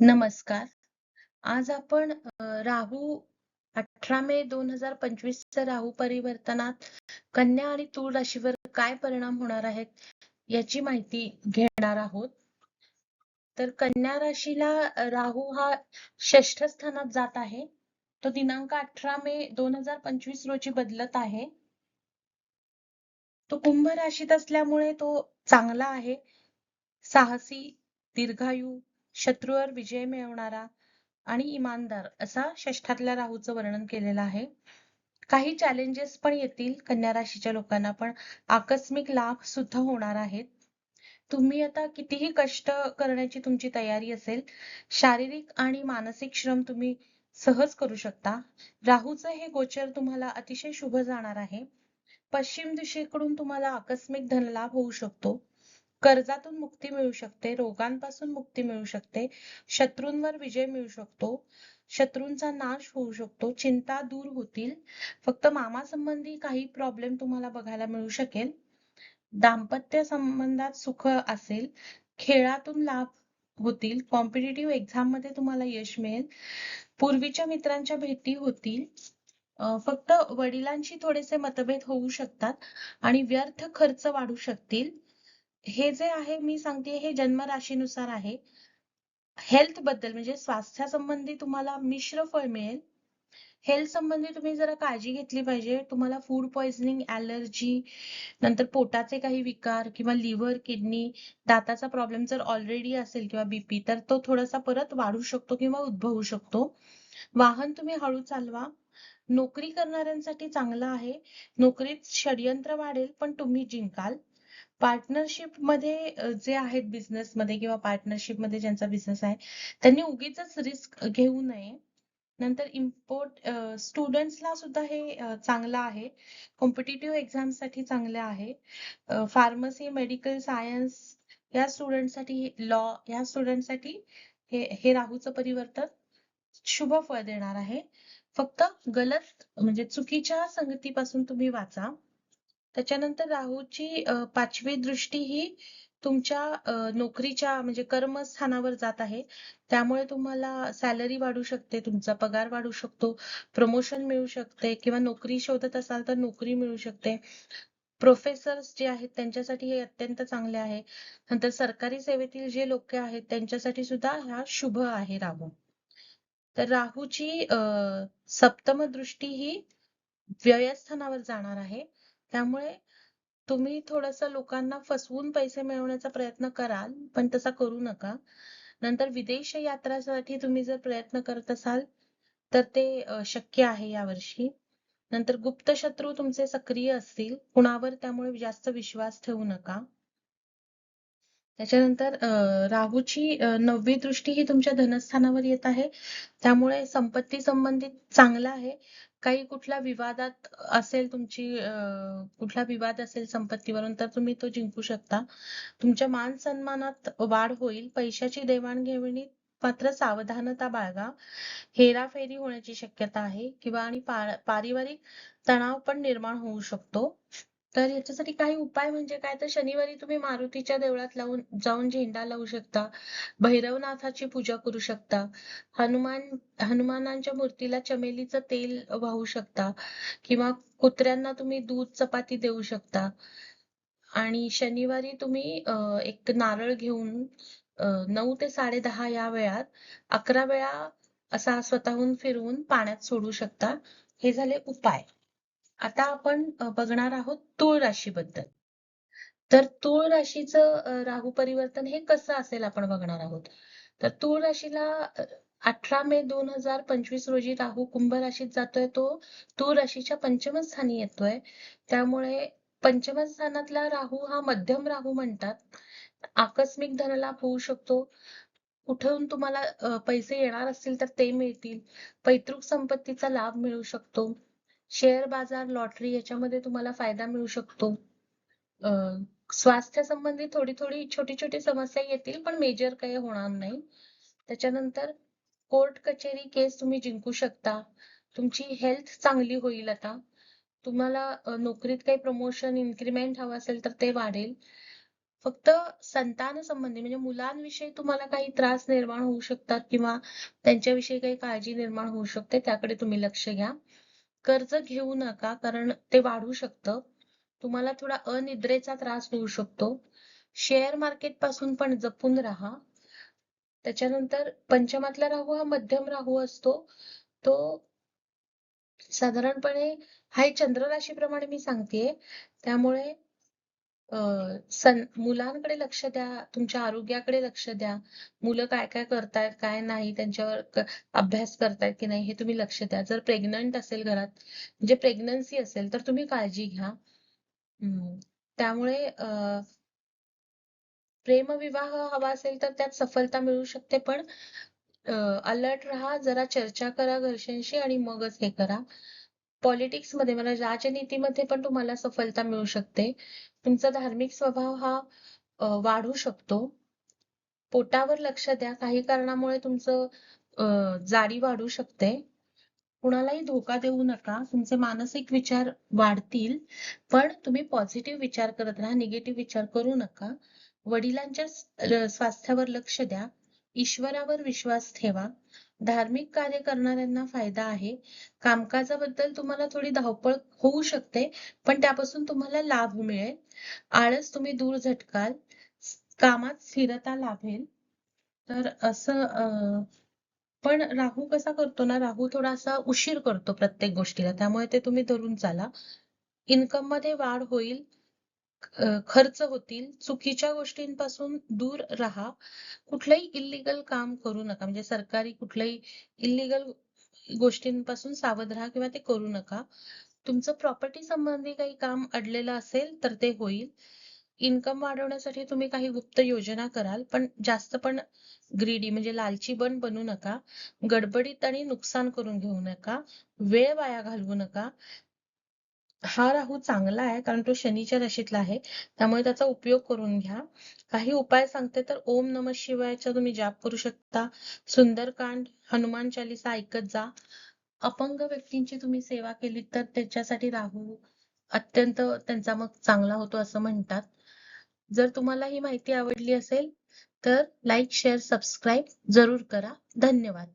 नमस्कार. आज आपण राहू 18 मे 2025 चं राहू परिवर्तनात कन्या आणि तूळ राशीवर काय परिणाम होणार आहेत याची माहिती घेणार आहोत. तर कन्या राशीला राहू हा षष्ठ स्थानात जात आहे. तो दिनांक 18 मे 2025 रोजी बदलत आहे. तो कुंभ राशीत असल्यामुळे तो चांगला आहे. साहसी, दीर्घायू, शत्रूवर विजय मिळवणारा आणि इमानदार असा षष्ठातल्या राहूचं वर्णन केलेलं आहे. काही चॅलेंजेस पण येतील कन्या राशीच्या लोकांना पण आकस्मिक लाभ सुद्धा होणार आहेत. तुम्ही आता कितीही कष्ट करण्याची तुमची तयारी असेल, शारीरिक आणि मानसिक श्रम तुम्ही सहज करू शकता. राहूचं हे गोचर तुम्हाला अतिशय शुभ जाणार आहे. पश्चिम दिशेकडून तुम्हाला आकस्मिक धनलाभ होऊ शकतो. कर्जातून मुक्ती मिळू शकते, रोगांपासून मुक्ती मिळू शकते, शत्रूंवर विजय मिळू शकतो, शत्रूंचा नाश होऊ शकतो, चिंता दूर होतील. फक्त मामा संबंधी काही प्रॉब्लेम तुम्हाला बघायला मिळू शकेल. दाम्पत्य संबंधात सुख असेल, खेळातून लाभ होतील, कॉम्पिटेटिव्ह एक्झाममध्ये तुम्हाला यश मिळेल, पूर्वीच्या मित्रांच्या भेटी होतील. फक्त वडिलांशी थोडेसे मतभेद होऊ शकतात आणि व्यर्थ खर्च वाढू शकतील. हे जे आहे मी सांगते हे जन्मराशीनुसार आहे. हेल्थबद्दल म्हणजे स्वास्थ्यासंबंधी तुम्हाला मिश्र फळ मिळेल. हेल्थ संबंधी तुम्ही जरा काळजी घेतली पाहिजे. तुम्हाला फूड पॉइझनिंग, ॲलर्जी, नंतर पोटाचे काही विकार किंवा लिव्हर, किडनी, दाताचा प्रॉब्लेम जर ऑलरेडी असेल किंवा बीपी तर तो थोडासा परत वाढू शकतो किंवा उद्भवू शकतो. वाहन तुम्ही हळू चालवा. नोकरी करणाऱ्यांसाठी चांगलं आहे. नोकरीत षडयंत्र वाढेल पण तुम्ही जिंकाल. पार्टनरशिपमध्ये जे आहेत बिझनेस मध्ये किंवा पार्टनरशिपमध्ये ज्यांचा बिझनेस आहे त्यांनी उगीचच रिस्क घेऊ नये. नंतर इम्पोर्ट स्टुडंट्सला सुद्धा हे चांगलं आहे. कॉम्पिटिटिव्ह एक्झामसाठी चांगले आहे. फार्मसी, मेडिकल सायन्स या स्टुडंटसाठी लॉ या स्टुडंटसाठी हे हे राहूचं परिवर्तन शुभ फळ देणार आहे. फक्त गलत म्हणजे चुकीच्या संगतीपासून तुम्ही वाचा. त्याच्यानंतर राहूची पाचवी दृष्टी ही तुमच्या नोकरीच्या म्हणजे कर्मस्थानावर जात आहे. त्यामुळे तुम्हाला सॅलरी वाढू शकते, तुमचा पगार वाढू शकतो, प्रमोशन मिळू शकते किंवा नोकरी शोधत असाल तर नोकरी मिळू शकते. प्रोफेसर्स जे आहेत त्यांच्यासाठी हे अत्यंत चांगले आहे. नंतर सरकारी सेवेतील जे लोक आहेत त्यांच्यासाठी सुद्धा हा शुभ आहे राहू. तर राहूची सप्तम दृष्टी ही व्ययस्थानावर जाणार आहे. त्यामुळे तुम्ही थोडंसं लोकांना फसवून पैसे मिळवण्याचा प्रयत्न कराल, पण तसा करू नका. नंतर विदेश यात्रासाठी तुम्ही जर प्रयत्न करत असाल, तर ते अ, शक्य आहे यावर्षी. नंतर गुप्त शत्रू तुमचे सक्रिय असतील. कुणावर त्यामुळे जास्त विश्वास ठेवू नका. त्याच्यानंतर राहूची नववी दृष्टी ही तुमच्या धनस्थानावर येत आहे. त्यामुळे संपत्ती संबंधित चांगला आहे. काही कुठल्या विवादात असेल तुमची कुठला विवाद असेल संपत्तीवरून तर तुम्ही तो जिंकू शकता. तुमच्या मान सन्मानात वाढ होईल. पैशाची देवाणघेवाणीत मात्र सावधानता बाळगा. हेराफेरी होण्याची शक्यता आहे किंवा आणि पारिवारिक तणाव पण निर्माण होऊ शकतो. तर याच्यासाठी काही उपाय म्हणजे काय तर शनिवारी तुम्ही मारुतीच्या देवळात लावून जाऊन झेंडा लावू शकता. भैरवनाथाची पूजा करू शकता. हनुमान हनुमानांच्या मूर्तीला चमेलीचं तेल वाहू शकता किंवा कुत्र्यांना तुम्ही दूध चपाती देऊ शकता. आणि शनिवारी तुम्ही अ, एक नारळ घेऊन अ, 9 ते 10:30 या वेळात 11 वेळा असा स्वतःहून फिरवून पाण्यात सोडू शकता. हे झाले उपाय. आता आपण बघणार आहोत तूळ राशीबद्दल. तर तूळ राशीचं राहू परिवर्तन हे कसं असेल आपण बघणार आहोत. तर तूळ राशीला अठरा मे दोन हजार पंचवीस रोजी राहू कुंभ राशीत जातोय तो तूळ राशीच्या पंचम स्थानी येतोय. त्यामुळे पंचम स्थानातला राहू हा मध्यम राहू म्हणतात. आकस्मिक धनलाभ होऊ शकतो. कुठून तुम्हाला पैसे येणार असतील तर ते मिळतील. पैतृक संपत्तीचा लाभ मिळू शकतो. शेअर बाजार, लॉटरी याच्यामध्ये तुम्हाला फायदा मिळू शकतो. स्वास्थ्य संबंधी थोडी थोडी छोटी छोटी समस्या येतील पण मेजर काही होणार नाही. त्याच्यानंतर कोर्ट कचेरी केस तुम्ही जिंकू शकता. तुमची हेल्थ चांगली होईल आता. तुम्हाला नोकरीत काही प्रमोशन, इन्क्रिमेंट हवं असेल तर ते वाढेल. फक्त संतान संबंधी म्हणजे मुलांविषयी तुम्हाला काही त्रास निर्माण होऊ शकतात किंवा त्यांच्याविषयी काही काळजी निर्माण होऊ शकते त्याकडे तुम्ही लक्ष घ्या कर्ज घेऊ नका कारण ते वाढू शकतं. तुम्हाला थोडा अनिद्रेचा त्रास होऊ शकतो. शेअर मार्केटपासून पण जपून राहा. त्याच्यानंतर पंचमातला राहू हा मध्यम राहू असतो. तो साधारणपणे हा एक चंद्र राशीप्रमाणे मी सांगतेय. त्यामुळे मुलांकडे लक्ष द्या तुमच्या आरोग्याकडे लक्ष द्या. मुलं काय काय करतायत काय नाही त्यांच्यावर अभ्यास करतायत की नाही हे तुम्ही लक्ष द्या. जर प्रेग्नंट असेल घरात म्हणजे प्रेग्नन्सी असेल तर तुम्ही काळजी घ्या. हम्म. त्यामुळे अं, प्रेमविवाह हवा असेल तर त्यात सफलता मिळू शकते पण अलर्ट राहा जरा चर्चा करा घरच्यांशी आणि मगच हे करा. पॉलिटिक्समध्ये मला राजनीतीमध्ये पण तुम्हाला सफलता मिळू शकते. तुमचा धार्मिक स्वभाव हा अं, वाढू शकतो. पोटावर लक्ष द्या. काही कारणामुळे तुमचं अं, जाडी वाढू शकते. कुणालाही धोका देऊ नका. तुमचे मानसिक विचार वाढतील. पण तुम्ही पॉझिटिव्ह विचार करत राहा. निगेटिव्ह विचार करू नका. वडिलांच्या स्वास्थ्यावर लक्ष द्या. ईश्वरावर विश्वास ठेवा. धार्मिक कार्य करणाऱ्यांना फायदा आहे. कामकाजाबद्दल तुम्हाला थोडी धावपळ होऊ शकते पण त्यापासून तुम्हाला लाभ मिळेल. आळस तुम्ही दूर झटकाल कामात स्थिरता लाभेल. तर असं अं, पण राहू कसा करतो ना राहू थोडासा उशीर करतो प्रत्येक गोष्टीला. त्यामुळे ते तुम्ही धरून चाला. इन्कममध्ये वाढ होईल खर्च होतील चुकीच्या गोष्टींपासून दूर राहा. कुठलंही इल्लीगल काम करू नका. म्हणजे सरकारी कुठलंही इल्लीगल गोष्टींपासून सावध राहा किंवा ते करू नका. तुमचं प्रॉपर्टी संबंधी काही काम अडलेलं असेल तर ते होईल. इन्कम वाढवण्यासाठी तुम्ही काही गुप्त योजना कराल पण जास्त पण ग्रीडी म्हणजे लालची पण बनू नका. गडबडीत आणि नुकसान करून घेऊ नका. वेळ वाया घालवू नका. हा राहू चांगला आहे कारण तो शनीच्या राशीतला आहे. त्यामुळे त्याचा उपयोग करून घ्या. काही उपाय सांगते तर ओम नम शिवायचा तुम्ही जाप करू शकता. सुंदरकांड हनुमान चालिसा ऐकत जा. अपंग व्यक्तींची तुम्ही सेवा केली तर त्याच्यासाठी राहू अत्यंत त्यांचा मग चांगला होतो असं म्हणतात. जर तुम्हाला ही माहिती आवडली असेल तर लाईक शेअर सबस्क्राईब जरूर करा. धन्यवाद.